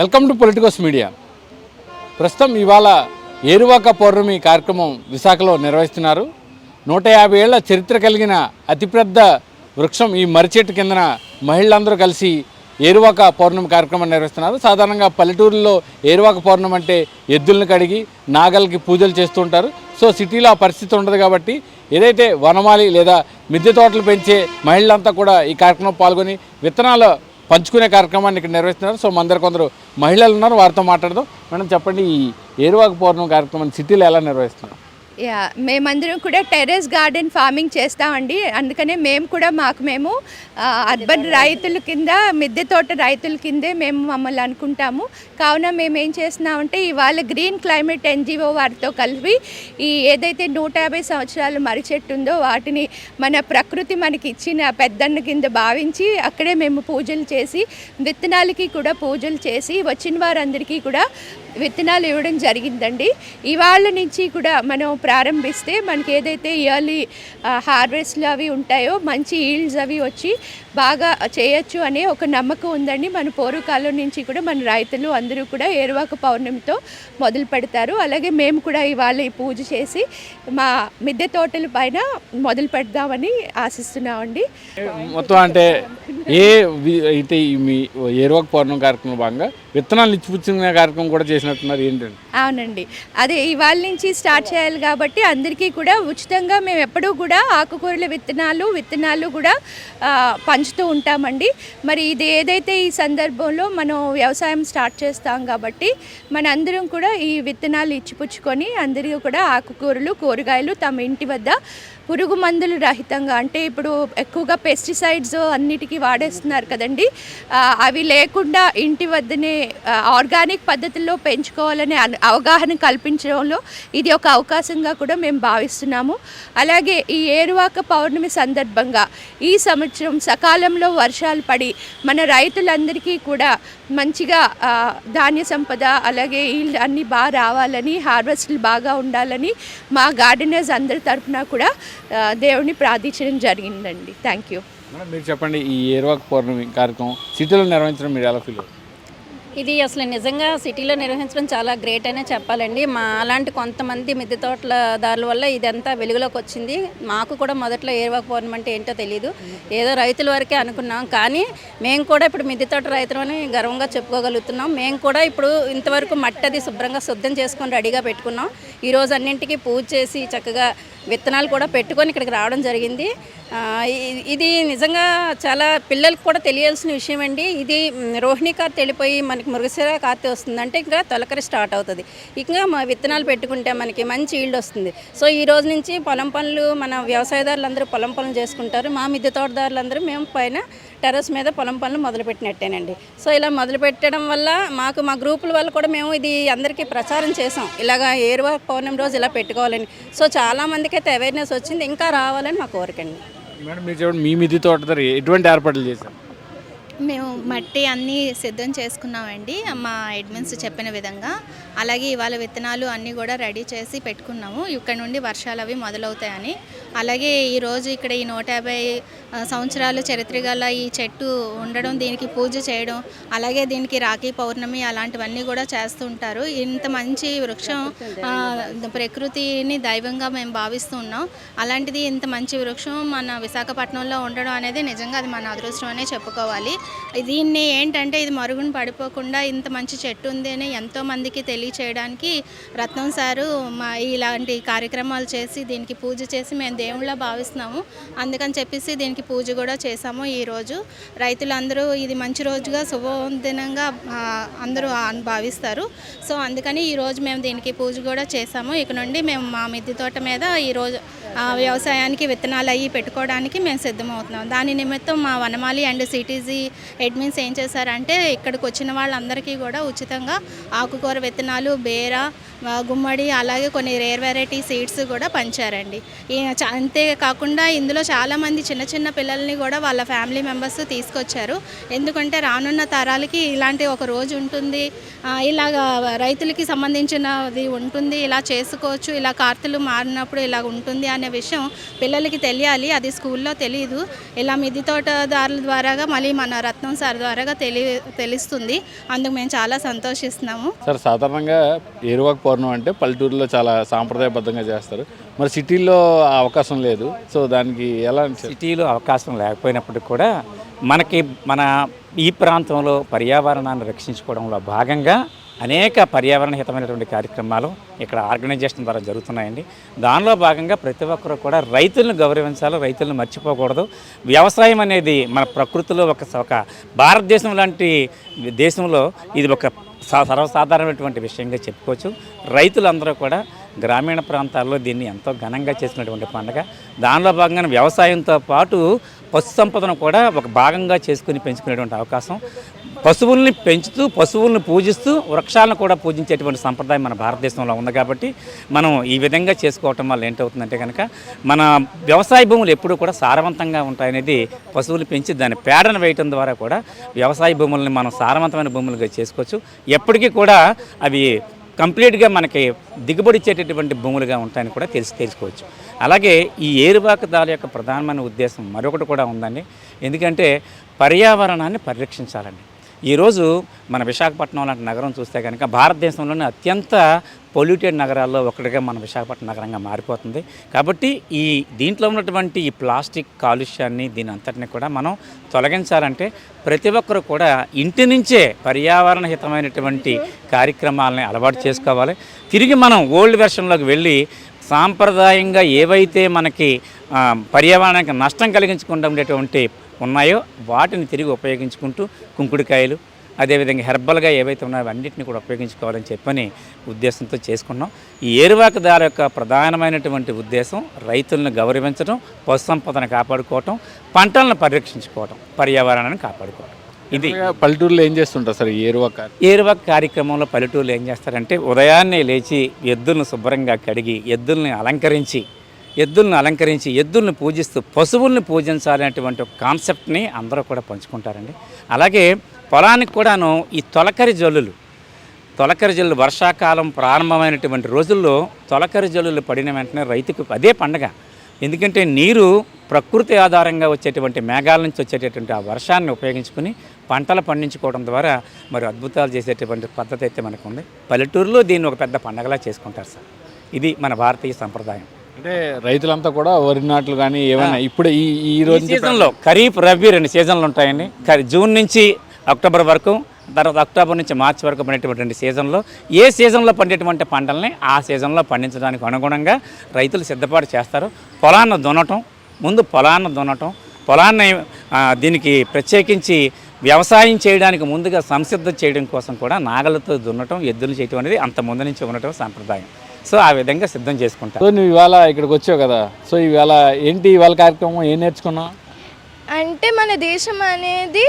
Welcome to Politicos Media. ప్రస్తుతం ఇవాళ ఏరువాక పౌర్ణమి కార్యక్రమం విశాఖలో నిర్వహిస్తున్నారు. నూట యాభై ఏళ్ళ చరిత్ర కలిగిన అతిపెద్ద వృక్షం ఈ మరిచెట్టు కిందన మహిళలందరూ కలిసి ఏరువాక పౌర్ణమి కార్యక్రమం నిర్వహిస్తున్నారు. సాధారణంగా పల్లెటూరులో ఏరువాక పౌర్ణమి అంటే ఎద్దులను కడిగి నాగలకి పూజలు చేస్తూ ఉంటారు. సో సిటీలో ఆ పరిస్థితి ఉండదు కాబట్టి ఏదైతే వనమాలి లేదా మిద్దె తోటలు పెంచే మహిళలంతా కూడా ఈ కార్యక్రమం పాల్గొని విత్తనాలు పంచుకునే కార్యక్రమాన్ని ఇక్కడ నిర్వహిస్తున్నారు. సో మన దగ్గర కొందరు మహిళలు ఉన్నారు వారితో మాట్లాడదాం. మేడం చెప్పండి ఈ ఏరువాక పౌర్ణమి కార్యక్రమాన్ని సిటీలో ఎలా నిర్వహిస్తున్నారు? యా మేమందరం కూడా టెర్రస్ గార్డెన్ ఫార్మింగ్ చేస్తామండి. అందుకనే మేము కూడా మాకు మేము అర్బన్ రైతుల కింద మిద్దె తోట రైతుల కిందే మేము మమ్మల్ని అనుకుంటాము. కావున మేము ఏం చేస్తున్నామంటే ఇవాళ గ్రీన్ క్లైమేట్ ఎన్జిఓ వారితో కలిపి ఈ ఏదైతే నూట యాభై సంవత్సరాలు మర్రి చెట్టు ఉందో వాటిని మన ప్రకృతి మనకి ఇచ్చిన పెద్దన్న కింద భావించి అక్కడే మేము పూజలు చేసి విత్తనాలకి కూడా పూజలు చేసి వచ్చిన వారందరికీ కూడా విత్తనాలు ఇవ్వడం జరిగిందండి. ఇవాళ నుంచి కూడా మనం ప్రారంభిస్తే మనకి ఏదైతే ఇయర్లీ హార్వెస్ట్లు అవి ఉంటాయో మంచి ఈల్డ్స్ అవి వచ్చి బాగా చేయొచ్చు అనే ఒక నమ్మకం ఉందండి. మన పూర్వకాలం నుంచి కూడా మన రైతులు అందరూ కూడా ఏరువాక పౌర్ణమితో మొదలు పెడతారు. అలాగే మేము కూడా ఇవాళ ఈ పూజ చేసి మా మిద్దె తోటల పైన మొదలు పెడదామని ఆశిస్తున్నామండి. మొత్తం అంటే ఏ అయితే మీ ఏరువాక పౌర్ణమి కార్యక్రమం భాగంగా విత్తనాలు ఇచ్చిపుచ్చిన కార్యక్రమం కూడా చేసినట్టున్నారు ఏంటండి? అవునండి. అదే ఇవాళ నుంచి స్టార్ట్ చేయాలి కాబట్టి అందరికీ కూడా ఉచితంగా మేము ఎప్పుడూ కూడా ఆకుకూరల విత్తనాలు విత్తనాలు కూడా పంచుతూ ఉంటామండి. మరి ఇది ఏదైతే ఈ సందర్భంలో మనం వ్యవసాయం స్టార్ట్ చేస్తాం కాబట్టి మనందరం కూడా ఈ విత్తనాలు ఇచ్చిపుచ్చుకొని అందరూ కూడా ఆకుకూరలు కూరగాయలు తమ ఇంటి వద్ద పురుగు మందులు రహితంగా అంటే ఇప్పుడు ఎక్కువగా పెస్టిసైడ్స్ అన్నిటికీ వాడేస్తున్నారు కదండి. అవి లేకుండా ఇంటి వద్దనే ఆర్గానిక్ పద్ధతుల్లో పెంచుకోవాలనే అవగాహన కల్పించడంలో ఇది ఒక అవకాశంగా కూడా మేము భావిస్తున్నాము. అలాగే ఈ ఏరువాక పౌర్ణమి సందర్భంగా ఈ సంవత్సరం సకాలంలో వర్షాలు పడి మన రైతులందరికీ కూడా మంచిగా ధాన్య సంపద అలాగే ఈల్డ్ అన్నీ బాగా రావాలని హార్వెస్ట్లు బాగా ఉండాలని మా గార్డెనర్స్ అందరి తరఫున కూడా దేవుని ప్రార్థించడం జరిగిందండి. Thank you. మీరు చెప్పండి ఈ ఏరువాక పౌర్ణమి కార్యక్రమం సిటీలో నిర్వహించడం మీరు ఎలా ఫీల్ అవుతుంది ఇది అసలు నిజంగా సిటీలో నిర్వహించడం చాలా గ్రేట్ అనే చెప్పాలండి. మా అలాంటి కొంతమంది మిద్దె తోటల దారుల వల్ల ఇదంతా వెలుగులోకి వచ్చింది. మాకు కూడా మొదట్లో ఏరువాక అంటే ఏంటో తెలియదు ఏదో రైతుల వరకే అనుకున్నాం. కానీ మేము కూడా ఇప్పుడు మిద్దె తోట రైతులని గర్వంగా చెప్పుకోగలుగుతున్నాం. మేము కూడా ఇప్పుడు ఇంతవరకు మట్టి అది శుభ్రంగా శుద్ధం చేసుకొని రెడీగా పెట్టుకున్నాం. ఈరోజు అన్నింటికీ పూజ చేసి చక్కగా విత్తనాలు కూడా పెట్టుకొని ఇక్కడికి రావడం జరిగింది. ఇది నిజంగా చాలా పిల్లలకు కూడా తెలియాల్సిన విషయం అండి. ఇది రోహిణి కార్తె వెళ్ళిపోయి మనకి మృగశిర కార్తె వస్తుంది అంటే ఇంకా తొలకరి స్టార్ట్ అవుతుంది. ఇంకా మా విత్తనాలు పెట్టుకుంటే మనకి మంచి ఈల్డ్ వస్తుంది. సో ఈ రోజు నుంచి పొలం పనులు మన వ్యవసాయదారులు అందరూ పొలం పనులు చేసుకుంటారు. మా మిద్దె తోటదారులందరూ మేము పైన టెర్రస్ మీద పొలం పనులు మొదలుపెట్టినట్టేనండి. సో ఇలా మొదలు పెట్టడం వల్ల మాకు మా గ్రూపుల వల్ల కూడా మేము ఇది అందరికీ ప్రచారం చేసాం ఇలాగా ఏరువా పౌర్ణమి రోజు ఇలా పెట్టుకోవాలని. సో చాలామందికి అయితే అవేర్నెస్ వచ్చింది. ఇంకా రావాలని మా కోరికండి మేడం మీరు చెప్పండి మీ మిది తోట దగ్గర ఎటువంటి ఏర్పాట్లు చేశారు? మేము మట్టి అన్నీ సిద్ధం చేసుకున్నామండి మా అడ్మిన్స్ చెప్పిన విధంగా. అలాగే ఇవాళ విత్తనాలు అన్నీ కూడా రెడీ చేసి పెట్టుకున్నాము. ఇక్కడ నుండి వర్షాలు అవి మొదలవుతాయని. అలాగే ఈరోజు ఇక్కడ ఈ నూట యాభై సంవత్సరాలు చరిత్ర గల ఈ చెట్టు ఉండడం దీనికి పూజ చేయడం అలాగే దీనికి రాఖీ పౌర్ణమి అలాంటివన్నీ కూడా చేస్తుంటారు ఇంత మంచి వృక్షం ప్రకృతిని దైవంగా మేము భావిస్తున్నాం అలాంటిది ఇంత మంచి వృక్షం మన విశాఖపట్నంలో ఉండడం అనేది నిజంగా అది మన అదృష్టం అనే చెప్పుకోవాలి. దీన్ని ఏంటంటే ఇది మరుగున పడిపోకుండా ఇంత మంచి చెట్టు ఉంది అని ఎంతోమందికి తెలియచేయడానికి రత్నం సారు మా ఇలాంటి కార్యక్రమాలు చేసి దీనికి పూజ చేసి మేము దేవుళ్ళ భావిస్తున్నాము. అందుకని చెప్పేసి దీనికి పూజ కూడా చేశాము ఈరోజు రైతులందరూ ఇది మంచి రోజుగా శుభదినంగా అందరూ భావిస్తారు. సో అందుకని ఈరోజు మేము దీనికి పూజ కూడా చేశాము. ఇక నుండి మేము మా మిద్దె తోట మీద ఈరోజు వ్యవసాయానికి విత్తనాలు అవి పెట్టుకోవడానికి మేము సిద్ధమవుతున్నాం. దాని నిమిత్తం మా వనమాలి అండ్ సిటీజీ అడ్మిన్స్ ఏం చేశారంటే ఇక్కడికి వచ్చిన వాళ్ళందరికీ కూడా ఉచితంగా ఆకుకూర విత్తనాలు బేర గుమ్మడి అలాగే కొన్ని రేర్ వెరైటీ సీడ్స్ కూడా పంచారండి. అంతేకాకుండా ఇందులో చాలామంది చిన్న చిన్న పిల్లల్ని కూడా వాళ్ళ ఫ్యామిలీ మెంబర్స్ తీసుకొచ్చారు. ఎందుకంటే రానున్న తరాలకి ఇలాంటి ఒక రోజు ఉంటుంది. ఇలాగ రైతులకి సంబంధించినది ఉంటుంది. ఇలా చేసుకోవచ్చు. ఇలా కార్తెలు మారినప్పుడు ఇలా ఉంటుంది అని విషయం పిల్లలకి తెలియాలి. అది స్కూల్లో తెలియదు ఇలా మిద్ది తోటదారుల ద్వారాగా మళ్ళీ మన రత్నం సార్ ద్వారాగా తెలి తెలుస్తుంది. అందుకు మేము చాలా సంతోషిస్తున్నాము. సార్ సాధారణంగా ఏరువాక పౌర్ణం అంటే పల్లెటూరులో చాలా సాంప్రదాయబద్ధంగా చేస్తారు. మరి సిటీల్లో ఆ అవకాశం లేదు. సో దానికి ఎలా? సిటీలో అవకాశం లేకపోయినప్పటికీ కూడా మనకి మన ఈ ప్రాంతంలో పర్యావరణాన్ని రక్షించుకోవడంలో భాగంగా అనేక పర్యావరణ హితమైనటువంటి కార్యక్రమాలు ఇక్కడ ఆర్గనైజేషన్ ద్వారా జరుగుతున్నాయండి. దానిలో భాగంగా ప్రతి ఒక్కరు కూడా రైతులను గౌరవించాలి రైతులను మర్చిపోకూడదు. వ్యవసాయం అనేది మన ప్రకృతిలో ఒక ఒక భారతదేశం లాంటి దేశంలో ఇది ఒక సర్వసాధారణమైనటువంటి విషయంగా చెప్పుకోవచ్చు. రైతులందరూ కూడా గ్రామీణ ప్రాంతాల్లో దీన్ని ఎంతో ఘనంగా చేసినటువంటి పండుగ. దానిలో భాగంగా వ్యవసాయంతో పాటు పశు సంపదను కూడా ఒక భాగంగా చేసుకుని పెంచుకునేటువంటి అవకాశం. పశువుల్ని పెంచుతూ పశువుల్ని పూజిస్తూ వృక్షాలను కూడా పూజించేటువంటి సంప్రదాయం మన భారతదేశంలో ఉంది కాబట్టి మనం ఈ విధంగా చేసుకోవటం వల్ల ఏంటవుతుందంటే కనుక మన వ్యవసాయ భూములు ఎప్పుడూ కూడా సారవంతంగా ఉంటాయనేది పశువులు పెంచి దాని పేడను వేయటం ద్వారా కూడా వ్యవసాయ భూముల్ని మనం సారవంతమైన భూములుగా చేసుకోవచ్చు. ఎప్పటికీ కూడా అవి కంప్లీట్గా మనకి దిగుబడి ఇచ్చేటటువంటి భూములుగా ఉంటాయని కూడా తెలిసి తెలుసుకోవచ్చు. అలాగే ఈ ఏరువాక దాల యొక్క ప్రధానమైన ఉద్దేశం మరొకటి కూడా ఉందండి. ఎందుకంటే పర్యావరణాన్ని పరిరక్షించాలండి. ఈరోజు మన విశాఖపట్నం లాంటి నగరం చూస్తే కనుక భారతదేశంలోనే అత్యంత పొల్యూటెడ్ నగరాల్లో ఒకటిగా మన విశాఖపట్నం నగరంగా మారిపోతుంది. కాబట్టి ఈ దీంట్లో ఉన్నటువంటి ఈ ప్లాస్టిక్ కాలుష్యాన్ని దీని అంతటిని కూడా మనం తొలగించాలంటే ప్రతి ఒక్కరు కూడా ఇంటి నుంచే పర్యావరణ హితమైనటువంటి కార్యక్రమాలని అలవాటు చేసుకోవాలి. తిరిగి మనం ఓల్డ్ వెర్షన్లోకి వెళ్ళి సాంప్రదాయంగా ఏవైతే మనకి పర్యావరణానికి నష్టం కలిగించకుండా ఉండేటువంటి ఉన్నాయో వాటిని తిరిగి ఉపయోగించుకుంటూ కుంకుడుకాయలు అదేవిధంగా హెర్బల్గా ఏవైతే ఉన్నాయో అన్నింటిని కూడా ఉపయోగించుకోవాలని చెప్పని ఉద్దేశంతో చేసుకున్నాం. ఈ ఏరువాక దారి యొక్క ప్రధానమైనటువంటి ఉద్దేశం రైతులను గౌరవించడం పశు సంపదను కాపాడుకోవటం పంటలను పరిరక్షించుకోవటం పర్యావరణాన్ని కాపాడుకోవటం. ఇది పల్లెటూరులో ఏం చేస్తుంటారు సార్ ఏరువాక ఏరువాక కార్యక్రమంలో పల్లెటూరులో ఏం చేస్తారంటే ఉదయాన్నే లేచి ఎద్దులను శుభ్రంగా కడిగి ఎద్దుల్ని అలంకరించి ఎద్దులను అలంకరించి ఎద్దుల్ని పూజిస్తూ పశువుల్ని పూజించాలనేటువంటి ఒక కాన్సెప్ట్ని అందరూ కూడా పంచుకుంటారండి. అలాగే పొలానికి కూడాను ఈ తొలకరి జల్లులు తొలకరి జల్లు వర్షాకాలం ప్రారంభమైనటువంటి రోజుల్లో తొలకరి జల్లులు పడిన వెంటనే రైతుకు అదే పండగ. ఎందుకంటే నీరు ప్రకృతి ఆధారంగా వచ్చేటువంటి మేఘాల నుంచి వచ్చేటటువంటి ఆ వర్షాన్ని ఉపయోగించుకుని పంటలు పండించుకోవడం ద్వారా మరి అద్భుతాలు చేసేటువంటి పద్ధతి అయితే మనకు ఉంది పల్లెటూరులో దీన్ని ఒక పెద్ద పండగలా చేసుకుంటారు సార్. ఇది మన భారతీయ సంప్రదాయం. అంటే రైతులంతా కూడా వరి నాట్లు కానీ ఏమైనా ఇప్పుడు ఈ ఈ రోజు సీజన్లో ఖరీఫ్ రబీ రెండు సీజన్లు ఉంటాయండి. జూన్ నుంచి అక్టోబర్ వరకు తర్వాత అక్టోబర్ నుంచి మార్చి వరకు పండేటువంటి రెండు సీజన్లో ఏ సీజన్లో పండేటువంటి పంటల్ని ఆ సీజన్లో పండించడానికి అనుగుణంగా రైతులు సిద్ధపాటు చేస్తారు. పొలాన్ని దున్నటం ముందు పొలాన్ని దున్నటం పొలాన్ని దీనికి ప్రత్యేకించి వ్యవసాయం చేయడానికి ముందుగా సంసిద్ధం చేయడం కోసం కూడా నాగలతో దున్నటం ఎద్దులు చేయటం అనేది అంత ముందు నుంచి ఉండటం సాంప్రదాయం. సో ఆ విధంగా సిద్ధం చేసుకుంటారు. సో నువ్వు ఇవాళ ఇక్కడికి వచ్చావు కదా సో ఇవాళ ఏంటి ఇవాళ కార్యక్రమం ఏం నేర్చుకున్నావు? అంటే మన దేశం అనేది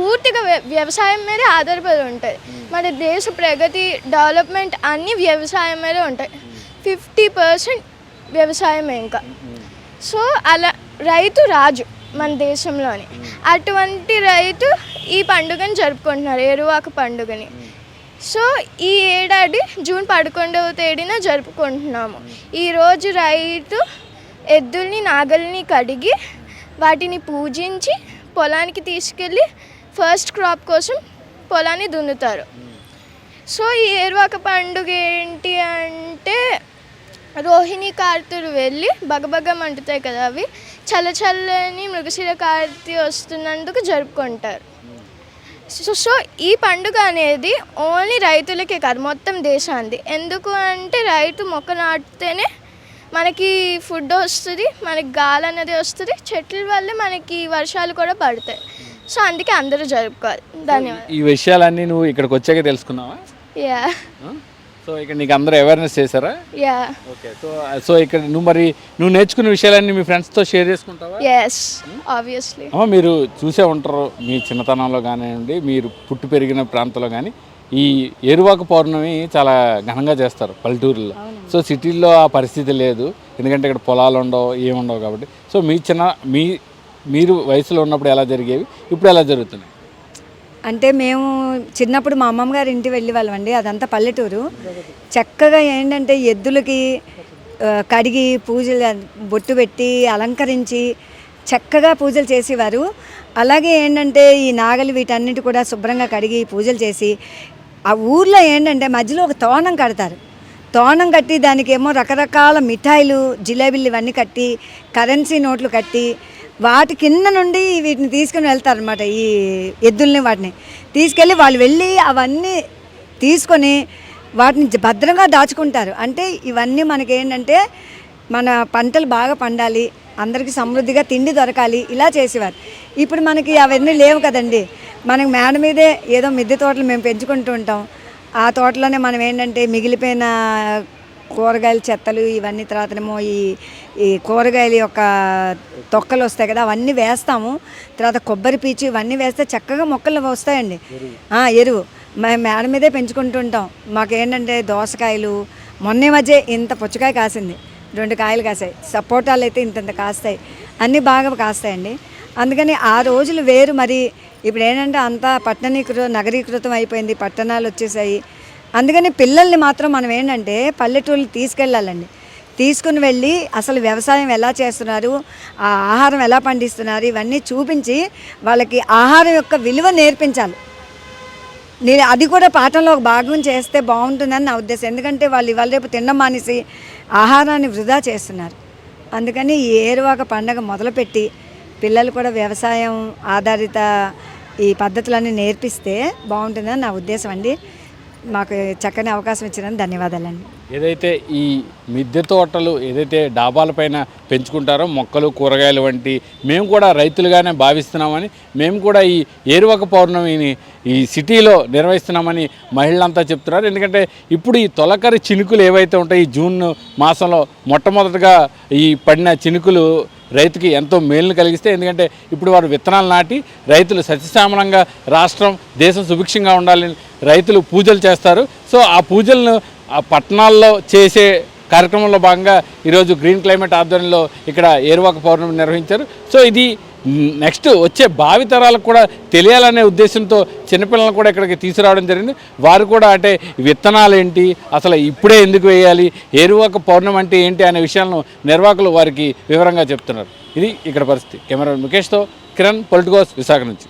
పూర్తిగా వ్య- వ్యవసాయం మీదే ఆధారపడి ఉంటుంది మన దేశ ప్రగతి డెవలప్మెంట్ అన్నీ వ్యవసాయం మీదే ఉంటాయి. ఫిఫ్టీ పర్సెంట్ వ్యవసాయమే ఇంకా. సో అలా రైతు రాజు మన దేశంలోని. అటువంటి రైతు ఈ పండుగని జరుపుకుంటున్నారు ఏరువాక పండుగని. సో ఈ ఏడాది జూన్ పదకొండవ తేదీన జరుపుకుంటున్నాము. ఈరోజు రైతు ఎద్దుల్ని నాగల్ని కడిగి వాటిని పూజించి పొలానికి తీసుకెళ్ళి ఫస్ట్ క్రాప్ కోసం పొలాన్ని దున్నుతారు. సో ఈ ఏర్వాక పండుగ ఏంటి అంటే రోహిణి కార్తులు వెళ్ళి బగబగం అంటుతాయి కదా అవి. చల్ల చల్లని మృగశిర కార్తి వస్తున్నందుకు జరుపుకుంటారు. సో సో ఈ పండుగ అనేది ఓన్లీ రైతులకే కాదు మొత్తం దేశానికి. ఎందుకు అంటే రైతు మొక్క నాటితేనే మనకి ఫుడ్ వస్తుంది మనకి గాలి అనేది వస్తుంది చెట్ల వల్లే మనకి వర్షాలు కూడా పడతాయి. సో అందుకే అందరూ జరుపుకోవాలి. ధన్యవాదాలు. ఈ విషయాలన్నీ నువ్వు ఇక్కడికి వచ్చాక తెలుసుకున్నావా? యా? సో ఇక్కడ నీకు అందరూ అవేర్నెస్ చేశారా? యా ఓకే సో సో ఇక్కడ నువ్వు మరి నువ్వు నేర్చుకున్న విషయాలన్నీ మీ ఫ్రెండ్స్తో షేర్ చేసుకుంటావా? ఎస్ ఆబ్వియస్లీ అమ్మ మీరు చూసే ఉంటారు మీ చిన్నతనంలో కానివ్వండి మీరు పుట్టి పెరిగిన ప్రాంతంలో కానీ ఈ ఏరువాక పౌర్ణమి చాలా ఘనంగా చేస్తారు పల్లెటూరులో. సో సిటీల్లో ఆ పరిస్థితి లేదు. ఎందుకంటే ఇక్కడ పొలాలు ఉండవు ఏముండవు కాబట్టి. సో మీ చిన్న మీ మీరు వయసులో ఉన్నప్పుడు ఎలా జరిగేవి? ఇప్పుడు ఎలా జరుగుతున్నాయి? అంటే మేము చిన్నప్పుడు మా అమ్మమ్మ గారి ఇంటి వెళ్ళి వాళ్ళమండి అదంతా పల్లెటూరు. చక్కగా ఏంటంటే ఎద్దులకి కడిగి పూజలు బొట్టు పెట్టి అలంకరించి చక్కగా పూజలు చేసేవారు. అలాగే ఏంటంటే ఈ నాగలి వీటన్నిటి కూడా శుభ్రంగా కడిగి పూజలు చేసి ఆ ఊర్లో ఏంటంటే మధ్యలో ఒక తోణం కడతారు. తోణం కట్టి దానికి ఏమో రకరకాల మిఠాయిలు జిలేబీలు ఇవన్నీ కట్టి కరెన్సీ నోట్లు కట్టి వాటి కింద నుండి వీటిని తీసుకుని వెళ్తారనమాట ఈ ఎద్దుల్ని వాటిని. తీసుకెళ్ళి వాళ్ళు వెళ్ళి అవన్నీ తీసుకొని వాటిని భద్రంగా దాచుకుంటారు. అంటే ఇవన్నీ మనకి ఏంటంటే మన పంటలు బాగా పండాలి అందరికీ సమృద్ధిగా తిండి దొరకాలి ఇలా చేసేవారు. ఇప్పుడు మనకి అవన్నీ లేవు కదండి. మనకి మేడ మీదే ఏదో మిద్దె తోటలు మేము పెంచుకుంటూ ఉంటాం. ఆ తోటలోనే మనం ఏంటంటే మిగిలిపోయిన కూరగాయల చెత్తలు ఇవన్నీ తర్వాతనేమో ఈ ఈ కూరగాయల యొక్క తొక్కలు వస్తాయి కదా అవన్నీ వేస్తాము. తర్వాత కొబ్బరి పీచు ఇవన్నీ వేస్తే చక్కగా మొక్కలు వస్తాయండి. ఎరువు. మేము మేడ మీదే పెంచుకుంటుంటాం మాకు ఏంటంటే దోసకాయలు మొన్న మధ్య ఇంత పుచ్చకాయ కాసింది. రెండు కాయలు కాసాయి. సపోటాలు అయితే ఇంతంత కాస్తాయి. అన్నీ బాగా కాస్తాయండి. అందుకని ఆ రోజులు వేరు మరి. ఇప్పుడు ఏంటంటే అంతా పట్టణీకృత నగరీకృతం అయిపోయింది. పట్టణాలు వచ్చేసాయి. అందుకని పిల్లల్ని మాత్రం మనం ఏంటంటే పల్లెటూళ్ళు తీసుకెళ్ళాలండి. తీసుకుని వెళ్ళి అసలు వ్యవసాయం ఎలా చేస్తున్నారు ఆ ఆహారం ఎలా పండిస్తున్నారు ఇవన్నీ చూపించి వాళ్ళకి ఆహారం యొక్క విలువ నేర్పించాలి. నేను అది కూడా పాఠంలో ఒక భాగం చేస్తే బాగుంటుందని నా ఉద్దేశం. ఎందుకంటే వాళ్ళు ఇవాళ రేపు తినడం మానేసి ఆహారాన్ని వృధా చేస్తున్నారు. అందుకని ఈ ఏరువాక పండగ మొదలుపెట్టి పిల్లలు కూడా వ్యవసాయం ఆధారిత ఈ పద్ధతులన్నీ నేర్పిస్తే బాగుంటుందని నా ఉద్దేశం అండి. మాకు చక్కని అవకాశం ఇచ్చినందుకు ధన్యవాదాలండి. ఏదైతే ఈ మిద్దె తోటలు ఏదైతే డాబాలపైన పెంచుకుంటారో మొక్కలు కూరగాయలు వంటి మేము కూడా రైతులుగానే భావిస్తున్నామని మేము కూడా ఈ ఏరువక పౌర్ణమిని ఈ సిటీలో నిర్వహిస్తున్నామని మహిళలంతా చెప్తున్నారు. ఎందుకంటే ఇప్పుడు ఈ తొలకరి చినుకులు ఏవైతే ఉంటాయి ఈ జూన్ మాసంలో మొట్టమొదటిగా ఈ పడిన చినుకులు రైతుకి ఎంతో మేలును కలిగిస్తే ఎందుకంటే ఇప్పుడు వారు విత్తనాలు నాటి రైతులు సస్యశ్యామలంగా రాష్ట్రం దేశం సుభిక్షంగా ఉండాలని రైతులు పూజలు చేస్తారు. సో ఆ పూజలను ఆ పట్టణాల్లో చేసే కార్యక్రమంలో భాగంగా ఈరోజు గ్రీన్ క్లైమేట్ ఆధ్వర్యంలో ఇక్కడ ఏరువాక పౌర్ణమి నిర్వహించారు. సో ఇది నెక్స్ట్ వచ్చే భావితరాలకు కూడా తెలియాలనే ఉద్దేశంతో చిన్నపిల్లలను కూడా ఇక్కడికి తీసుకురావడం జరిగింది. వారు కూడా అంటే విత్తనాలు ఏంటి అసలు ఇప్పుడే ఎందుకు వేయాలి ఏరువాక పౌర్ణం అంటే ఏంటి అనే విషయాలను నిర్వాహకులు వారికి వివరంగా చెప్తున్నారు. ఇది ఇక్కడ పరిస్థితి. కెమెరా ముఖేష్తో కిరణ్ పొలిటికోస్ విశాఖ నుంచి.